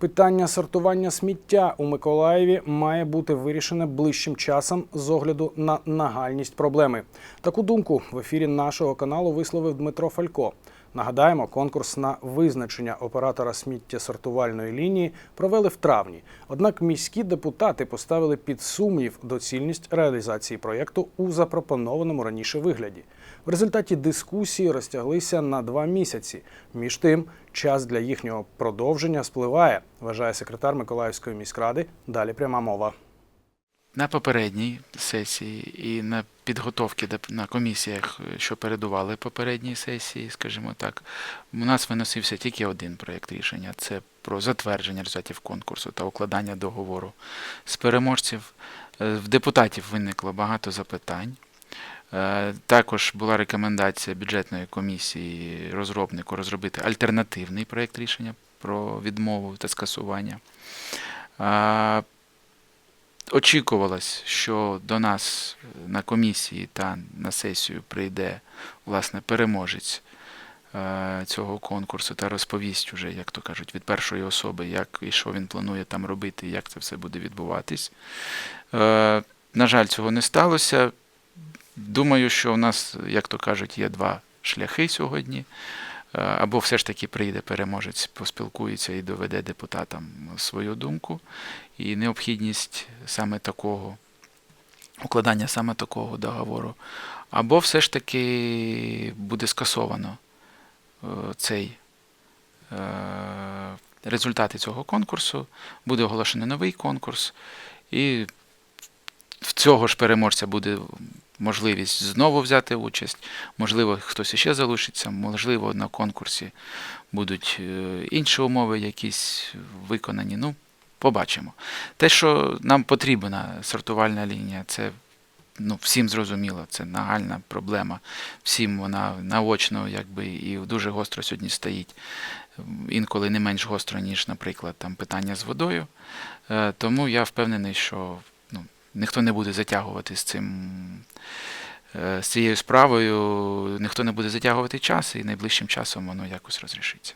Питання сортування сміття у Миколаєві має бути вирішене ближчим часом з огляду на нагальність проблеми. Таку думку в ефірі нашого каналу висловив Дмитро Фалько. Нагадаємо, конкурс на визначення оператора сміттєсортувальної лінії провели в травні. Однак міські депутати поставили під сумнів доцільність реалізації проєкту у запропонованому раніше вигляді. В результаті дискусії розтяглися на два місяці. Між тим, час для їхнього продовження спливає, вважає секретар Миколаївської міськради. Далі пряма мова. На попередній сесії і на підготовці на комісіях, е, що передували попередній сесії, скажімо так, у нас виносився тільки один проєкт рішення це про затвердження результатів конкурсу та укладання договору з переможців. Е, В депутатів виникло багато запитань. Е, Також була рекомендація бюджетної комісії розробнику розробити альтернативний проєкт рішення про відмову та скасування. Е, Очікувалось, що до нас на комісії та на сесію прийде власне переможець е, цього конкурсу та розповість уже, як то кажуть, від першої особи, як і що він планує там робити, як це все буде відбуватись. Е, На жаль, цього не сталося. Думаю, що у нас, як то кажуть, є два шляхи сьогодні. Е, Або все ж таки прийде переможець, поспілкується і доведе депутатам свою думку. І необхідність саме такого, укладання саме такого договору, або все ж таки буде скасовано е, цей е, результати цього конкурсу, буде оголошений новий конкурс, і в цього ж переможця буде можливість знову взяти участь, можливо, хтось іще залишиться, можливо, на конкурсі будуть е, інші умови якісь виконані. Ну, побачимо. Те, що нам потрібна сортувальна лінія, це ну, всім зрозуміло, це нагальна проблема. Всім вона наочно якби, і дуже гостро сьогодні стоїть. Інколи не менш гостро, ніж, наприклад, там питання з водою. Е, Тому я впевнений, що ніхто не буде затягувати з цим. е, З цією справою ніхто не буде затягувати час, і найближчим часом воно якось розрішиться.